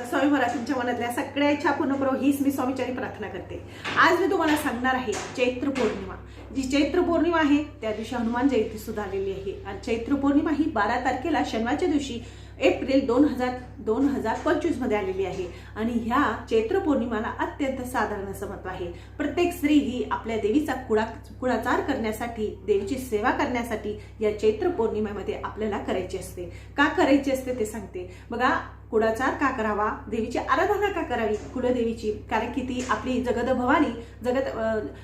तर स्वामी महाराज तुमच्या मनातल्या सगळ्या इच्छा पूर्ण करो हीच मी स्वामीच्यानी प्रार्थना करते. आज मी तुम्हाला सांगणार आहे चैत्र पौर्णिमा. जी चैत्र पौर्णिमा आहे त्या दिवशी हनुमान जयंती सुद्धा आलेली आहे. आणि चैत्र पौर्णिमा ही बारा तारखेला शनिवारच्या दिवशी एप्रिल दोन हजार दोन हजार पंचवीसमध्ये आलेली आहे. आणि ह्या चैत्र पौर्णिमाला अत्यंत साधारण असं महत्त्व आहे. प्रत्येक स्त्री ही आपल्या देवीचा कुळा कुळाचार करण्यासाठी देवीची सेवा करण्यासाठी या चैत्र पौर्णिमेमध्ये आपल्याला करायची असते. का करायची असते ते सांगते. बघा कुळाचार का करावा? देवीची आराधना का करावी? कुलदेवीची. कारण की ती आपली जगद भवानी जगत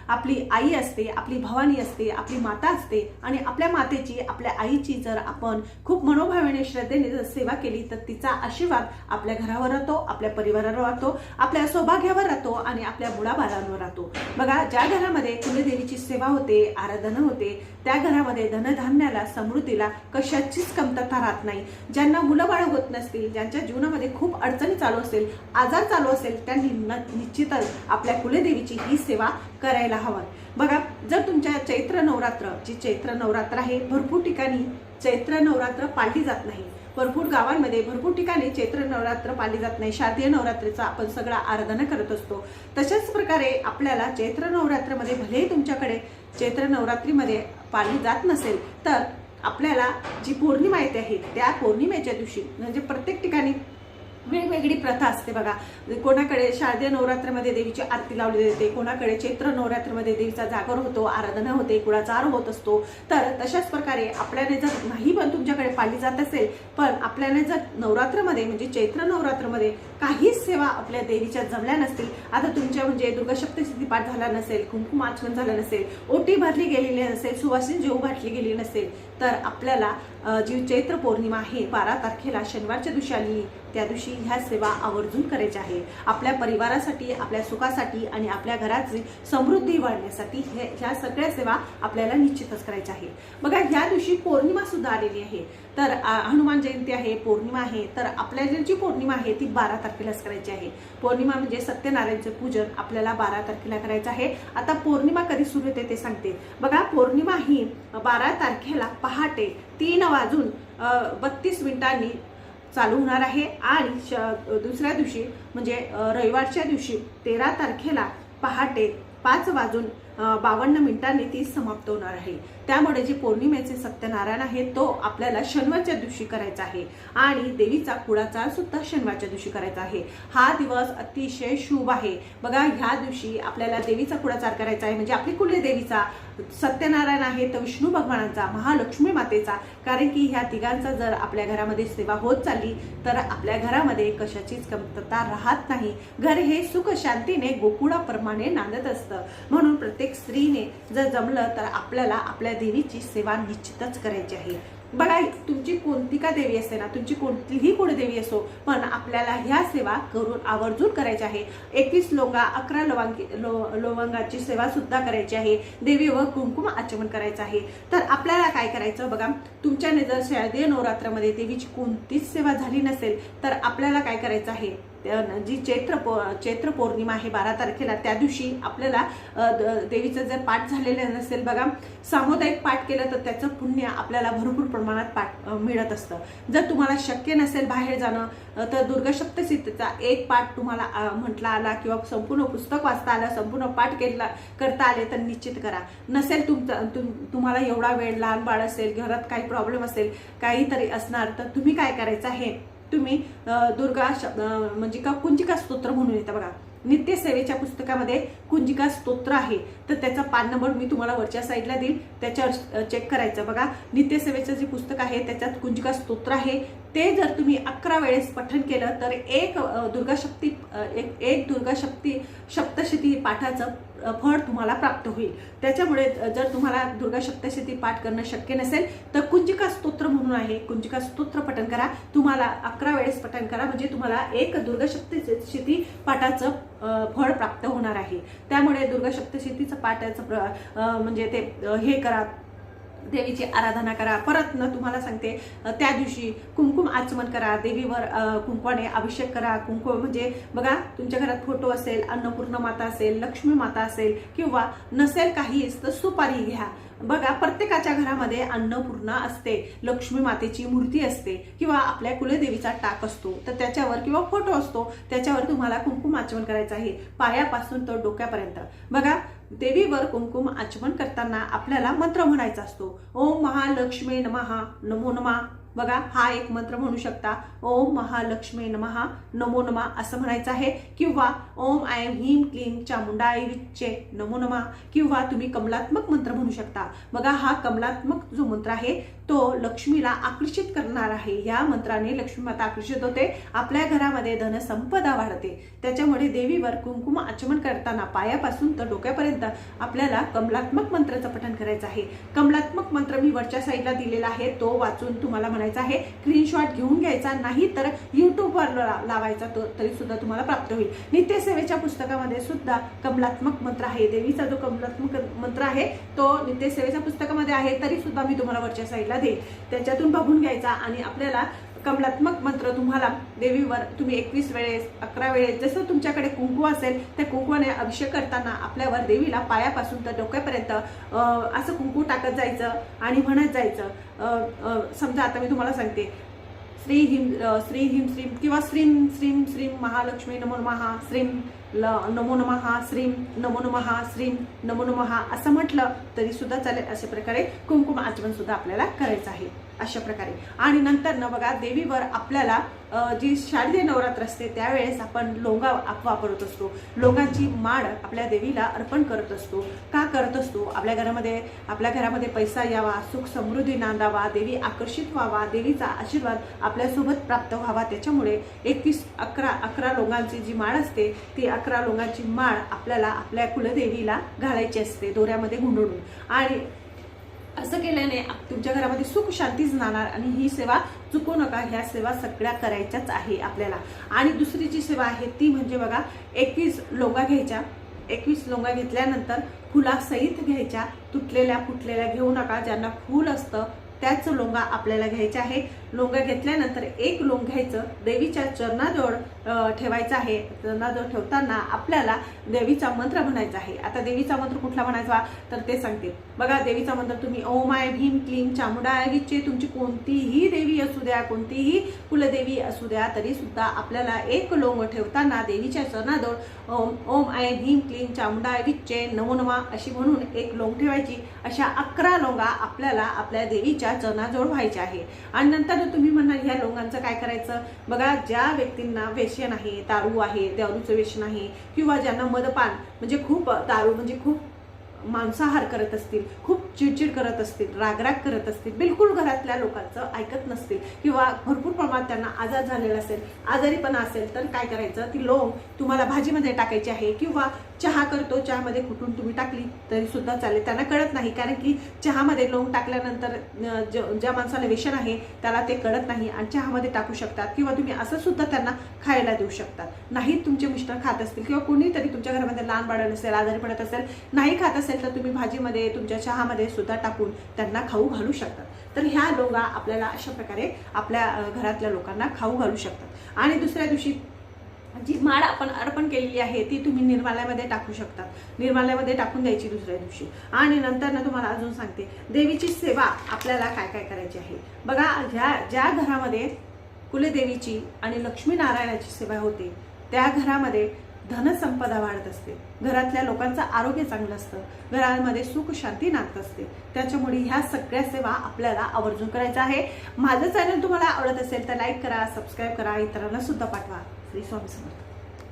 आपली आई असते आपली भवानी असते आपली माता असते आणि आपल्या मातेची आपल्या आईची जर आपण खूप मनोभावेने श्रद्धेने जर सेवा केली तर तिचा आशीर्वाद आपल्या घरावर राहतो आपल्या परिवारावर राहतो आपल्या सौभाग्यावर राहतो आणि आपल्या मुळाबाळांवर राहतो. बघा ज्या घरामध्ये कुलदेवीची सेवा होते आराधना होते त्या घरामध्ये धनधान्याला समृद्धीला कशाचीच कमतरता राहत नाही. ज्यांना मुलं बाळ होत नसतील ज्यांच्या जीवनामध्ये खूप अडचणी चालू असेल आजार चालू असेल त्यांनी न- निश्चितच आपल्या कुलदेवीची ही सेवा करायला हवं. बघा जर तुमच्या चैत्र नवरात्र जी चैत्र नवरात्र आहे भरपूर ठिकाणी चैत्र नवरात्र पाळली जात नाही. भरपूर गावांमध्ये भरपूर ठिकाणी चैत्र नवरात्र पाळली जात नाही. शारदीय नवरात्रीचा आपण सगळा आराधना करत असतो. तशाच प्रकारे आपल्याला चैत्र नवरात्रमध्ये भलेही तुमच्याकडे चैत्र नवरात्रीमध्ये पाळली जात नसेल तर आपल्याला जी पौर्णिमा येते आहे त्या पौर्णिमेच्या दिवशी म्हणजे प्रत्येक ठिकाणी वेगवेगळी प्रथा असते बघा. कोणाकडे शारदीय नवरात्रमध्ये देवीची आरती लावली जाते कोणाकडे चैत्र नवरात्रमध्ये देवीचा जागर होतो आराधना होते कुळाचार होत असतो. तर तशाच प्रकारे आपल्याने जर नाही पण तुमच्याकडे पाळली जात असेल पण आपल्याला जर नवरात्रमध्ये म्हणजे चैत्र नवरात्रमध्ये काहीच सेवा आपल्या देवीच्या जमल्या नसतील आता तुमच्या म्हणजे दुर्गाशक्ती पाठ झाला नसेल कुंकुम आचमन झालं नसेल ओटी भरली गेलेली नसेल सुवासिनी जेव भाटली गेली नसेल तर आपल्याला जी चैत्र पौर्णिमा आहे बारा तारखेला शनिवारच्या दिवशी आली त्या दिवशी ह्या सेवा आवर्जून करायच्या आहे आपल्या परिवारासाठी आपल्या सुखासाठी आणि आपल्या घराची समृद्धी वाढण्यासाठी हे ह्या सगळ्या सेवा आपल्याला निश्चितच करायच्या आहे बघा ह्या दिवशी पौर्णिमा सुद्धा आलेली आहे. तर हनुमान जयंती आहे पौर्णिमा आहे तर आपल्याला जी पौर्णिमा आहे ती बारा तारखेलाच करायची आहे. पौर्णिमा म्हणजे सत्यनारायणचं पूजन आपल्याला बारा तारखेला करायचं आहे. आता पौर्णिमा कधी सुरू होते ते सांगते. बघा पौर्णिमा ही बारा तारखेला पहाटे तीन वाजून बत्तीस मिनिटांनी चालू होणार आहे. आणि श- दुसऱ्या दिवशी म्हणजे रविवारच्या दिवशी तेरा तारखेला पहाटे पाच वाजून बावन्न मिनिटांनी ती समाप्त होणार आहे. त्यामुळे जे पौर्णिमेचे सत्यनारायण आहे तो आपल्याला शनिवारच्या दिवशी करायचा आहे. आणि देवीचा कुळाचार सुद्धा शनिवारच्या दिवशी करायचा आहे. हा दिवस अतिशय शुभ आहे. बघा ह्या दिवशी आपल्याला देवीचा कुळाचार करायचा आहे. म्हणजे आपली कुले देवीचा सत्यनारायण आहे तर विष्णू भगवानांचा महालक्ष्मी मातेचा. कारण की ह्या तिघांचा जर आपल्या घरामध्ये सेवा होत चालली तर आपल्या घरामध्ये कशाचीच कमतरता राहत नाही. घर हे सुख शांतीने गोकुळाप्रमाणे नांदत असतं. म्हणून प्रत्येक स्त्रीने जर जमलं तर आपल्याला आपल्या देवीची सेवा निश्चितच करायची आहे. बघा तुमची कोणती का देवी असते ना तुमची कोणतीही कुळदेवी असो पण आपल्याला ह्या सेवा करून आवर्जून करायची आहे. एकवीस लोंगा अकरा लवांगी लो लवंगाची सेवा सुद्धा करायची आहे. देवी व कुंकुम आचमन करायचं आहे. तर आपल्याला काय करायचं बघा तुमच्याने जर शारदीय नवरात्रामध्ये देवीची कोणतीच सेवा झाली नसेल तर आपल्याला काय करायचं आहे? जी चैत्र पौ चैत्र पौर्णिमा आहे बारा तारखेला त्या दिवशी आपल्याला द- देवीचं जर पाठ झालेलं नसेल बघा सामुदायिक पाठ केलं तर त्याचं पुण्य आपल्याला भरपूर प्रमाणात पाठ मिळत असतं. जर तुम्हाला शक्य नसेल बाहेर जाणं तर दुर्गासप्तशतीचा एक पाठ तुम्हाला म्हटला आला किंवा संपूर्ण पुस्तक वाचता आलं संपूर्ण पाठ केला करता आले तर निश्चित करा. नसेल तुमचा तुम तुम्हाला एवढा वेळ लहान बाळ असेल घरात काही प्रॉब्लेम असेल काहीतरी असणार तर तुम्ही काय करायचं आहे? तुम्ही दुर्गा म्हणजे का कुंजिका स्तोत्र म्हणून येतं बघा. नित्यसेवेच्या पुस्तकामध्ये कुंजिका स्तोत्र आहे. तर त्याचा पान नंबर मी तुम्हाला वरच्या साईडला देईल. त्याच्यावर चेक करायचं बघा. नित्यसेवेचं जे पुस्तक आहे त्याच्यात कुंजिका स्तोत्र आहे. ते जर तुम्ही अकरा वेळेस पठन केलं तर एक दुर्गाशक्ती एक एक दुर्गाशक्ती सप्तशती पाठाचं फळ तुम्हाला प्राप्त होईल. त्याच्यामुळे जर तुम्हाला दुर्गा सप्तशती पाठ करणं शक्य नसेल तर कुंजिका स्तोत्र म्हणून आहे. कुंजिका स्तोत्र पठण करा. तुम्हाला अकरा वेळेस पठण करा म्हणजे तुम्हाला एक दुर्गा सप्तशती पाठाचं फळ प्राप्त होणार आहे. त्यामुळे दुर्गा सप्तशतीचं पाठाचं प्र- म्हणजे ते हे करा. देवीची आराधना करा. परत न तुम्हाला सांगते त्या दिवशी कुंकुम आचमन करा देवीवर कुंकवाने अभिषेक करा. कुंकुम म्हणजे बघा तुमच्या घरात फोटो असेल अन्नपूर्ण माता असेल लक्ष्मी माता असेल किंवा नसेल काहीच तर सुपारी घ्या. बघा प्रत्येकाच्या घरामध्ये अन्नपूर्णा असते लक्ष्मी मातेची मूर्ती असते किंवा आपल्या कुलदेवीचा टाक असतो तर त्याच्यावर किंवा फोटो असतो त्याच्यावर तुम्हाला कुंकुम आचमन करायचं आहे. पायापासून तर डोक्यापर्यंत. बघा देवीवर कुमकुम आचमन करताना आपल्याला मंत्र म्हणायचा असतो. ओम महालक्ष्मी नमहा नमो नमा. बघा हा एक मंत्र म्हणू शकता ओम महालक्ष्मी नमहा नमो नमा असं म्हणायचं आहे. किंवा ओम आय एम ह्रीम क्लीम चामुंडाई विच्चे नमो नमा किंवा तुम्ही कमलात्मक मंत्र म्हणू शकता. बघा हा कमलात्मक जो मंत्र आहे तो लक्ष्मीला आकर्षित करणार आहे. या मंत्राने लक्ष्मी माता आकर्षित होते आपल्या घरामध्ये धनसंपदा वाढते. त्याच्यामुळे देवीवर कुंकुम आचमन करताना पायापासून तर डोक्यापर्यंत आपल्याला कमलात्मक मंत्राचं पठण करायचं आहे. कमलात्मक मंत्र मी वरच्या साईडला दिलेला आहे तो वाचून तुम्हाला म्हणायचं आहे. स्क्रीनशॉट घेऊन घ्यायचा नाही तर युट्यूबवर ला- लावायचा तो तरी सुद्धा तुम्हाला प्राप्त होईल. नित्यसेवेच्या पुस्तकामध्ये सुद्धा कमलात्मक मंत्र आहे. देवीचा जो कमलात्मक मंत्र आहे तो नित्यसेवेच्या पुस्तकामध्ये आहे तरी सुद्धा मी तुम्हाला वरच्या साईडला देईल त्याच्यातून बघून घ्यायचा आणि आपल्याला कमलात्मक मंत्र तुम्हाला देवीवर तुम्ही एकवीस वेळेस अकरा वेळेस जसं तुमच्याकडे कुंकू असेल त्या कुंकूने अभिषेक करताना आपल्यावर देवीला पायापासून तर डोक्यापर्यंत असं कुंकू टाकत जायचं आणि म्हणत जायचं. समजा आता मी तुम्हाला सांगते. श्री हिम श्री हिम श्रीम किंवा श्रीम श्रीम श्रीम महालक्ष्मी नमो महा श्रीम ल नमो नमहा श्रीम नमो नमहा श्रीम नमो नमहा असं म्हटलं तरी सुद्धा चालेल अशा प्रकारे कुंकुम आचमन सुद्धा आपल्याला करायचं आहे अशा प्रकारे. आणि नंतर न बघा देवीवर आपल्याला जी शारदीय नवरात्र असते त्यावेळेस आपण लोंगा आप- वापरत असतो. लोंगाची माळ आपल्या देवीला अर्पण करत असतो. का करत असतो? आपल्या घरामध्ये आपल्या घरामध्ये पैसा यावा सुख समृद्धी नांदावा देवी आकर्षित व्हावा देवीचा आशीर्वाद आपल्यासोबत प्राप्त व्हावा. त्याच्यामुळे एकवीस अकरा अकरा लोंगांची जी माळ असते ती अकरा अकरा लोंगाची माळ आपल्याला आपल्या कुलदेवीला घालायची असते दोऱ्यामध्ये गुंडळून. आणि असं केल्याने तुमच्या घरामध्ये सुख शांतीच नाणार आणि ही सेवा चुकू नका ह्या सेवा सगळ्या करायच्याच आहे आपल्याला. आणि दुसरी जी सेवा आहे ती म्हणजे बघा एकवीस लोंगा घ्यायच्या. एकवीस लोंगा घेतल्यानंतर फुलासहित घ्यायच्या. तुटलेल्या फुटलेल्या घेऊ नका. ज्यांना फूल असतं त्याच लोंगा आपल्याला घ्यायच्या आहे लोंगा घेतल्यानंतर एक लोंग घ्यायचं. देवीच्या चरणाजवळ ठेवायचं आहे. चरणाजवळ ठेवताना आपल्याला देवीचा मंत्र म्हणायचा आहे. आता देवीचा मंत्र कुठला म्हणायचा? तर ते सांगते. बघा देवीचा मंत्र तुम्ही ओम आय भीम क्लीम चामुंडाय विच्चे तुमची कोणतीही देवी असू द्या कोणतीही कुलदेवी असू द्या तरी सुद्धा आपल्याला एक लोंग ठेवताना देवीच्या चरणाजवळ ओम ओम आय भीम क्लीम चामुंडाय विच्चे नमो अशी म्हणून एक लोंग ठेवायची. अशा अकरा लोंगा आपल्याला आपल्या देवीच्या चरणाजवळ व्हायच्या आहे. आणि नंतर तुम्ही म्हणाल ह्या लोंगांचं काय करायचं? बघा ज्या व्यक्तींना व्यसन आहे दारू आहे दारूचं व्यसन आहे किंवा ज्यांना मदपान म्हणजे खूप दारू म्हणजे खूप मांसाहार करत असतील खूप चिडचिड करत असतील रागराग करत असतील बिलकुल घरातल्या लोकांचं ऐकत नसतील किंवा भरपूर प्रमाणात त्यांना आजार झालेला असेल आजारीपणा असेल तर काय करायचं? ती लोंग तुम्हाला भाजीमध्ये टाकायची आहे किंवा चहा करतो चहामध्ये कुठून तुम्ही टाकली तरी सुद्धा चालेल. त्यांना कळत नाही कारण की चहामध्ये लोंग टाकल्यानंतर ज- ज्या माणसाला व्यसन आहे त्याला ते कळत नाही आणि चहामध्ये टाकू शकतात किंवा तुम्ही असं सुद्धा त्यांना खायला देऊ शकतात. नाही तुमचे मिस्टर खात असतील किंवा कोणीतरी तुमच्या घरामध्ये लहान बाळ नसेल आजारी पडत असेल नाही खात असेल तर तुम्ही भाजीमध्ये तुमच्या चहामध्ये सुद्धा टाकून त्यांना खाऊ घालू शकतात. तर ह्या लोंगा आपल्याला अशा प्रकारे आपल्या घरातल्या लोकांना खाऊ घालू शकतात. आणि दुसऱ्या दिवशी जी माळ आपण अर्पण केलेली आहे ती तुम्ही निर्माल्यामध्ये टाकू शकतात. निर्माल्यामध्ये टाकून द्यायची दुसऱ्या दिवशी. आणि नंतर ना तुम्हाला अजून सांगते देवीची सेवा आपल्याला काय काय करायची आहे? बघा ज्या ज्या घरामध्ये कुलदेवीची आणि लक्ष्मीनारायणाची सेवा होते त्या घरामध्ये धनसंपदा वाढत असते. घरातल्या लोकांचं आरोग्य चांगलं असतं. घरामध्ये सुख शांती नांदत असते. त्याच्यामुळे ह्या सगळ्या सेवा आपल्याला आवर्जून करायचं आहे. माझं चॅनल तुम्हाला आवडत असेल तर लाईक करा सबस्क्राईब करा इतरांना सुद्धा पाठवा. श्री स्वामी समर्थ